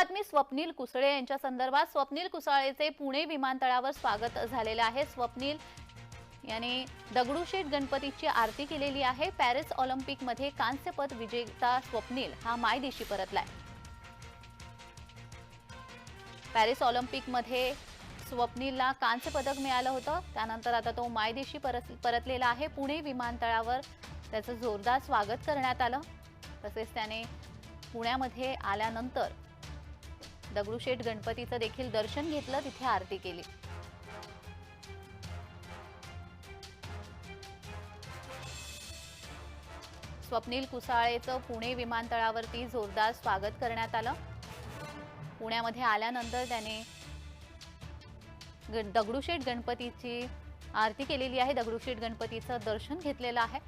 बातमी स्वप्नील कुसळे यांच्या संदर्भात स्वप्नील कुसाळेचे पुणे विमानतळावर स्वागत झालेले आहे. स्वप्नील यांनी दगडूशेठ गणपतीची आरती केलेली आहे. पॅरिस ऑलिम्पिकमध्ये कांस्यपद विजेता स्वप्नील हा मायदेशी परतलाय. पॅरिस ऑलिम्पिकमध्ये स्वप्नीलला कांस्य पदक मिळालं होतं. त्यानंतर आता तो मायदेशी परत परतलेला आहे. पुणे विमानतळावर त्याचं जोरदार स्वागत करण्यात आलं. तसेच त्याने पुण्यामध्ये आल्यानंतर दगडूशेठ गणपतीचं देखील दर्शन घेतलं तिथे आरती केली. स्वप्नील कुसाळेचं पुणे विमानतळावरती जोरदार स्वागत करण्यात आलं. पुण्यामध्ये आल्यानंतर त्याने ग- दगडूशेठ गणपतीची आरती केलेली आहे. दगडूशेठ गणपतीचं दर्शन घेतलेलं आहे.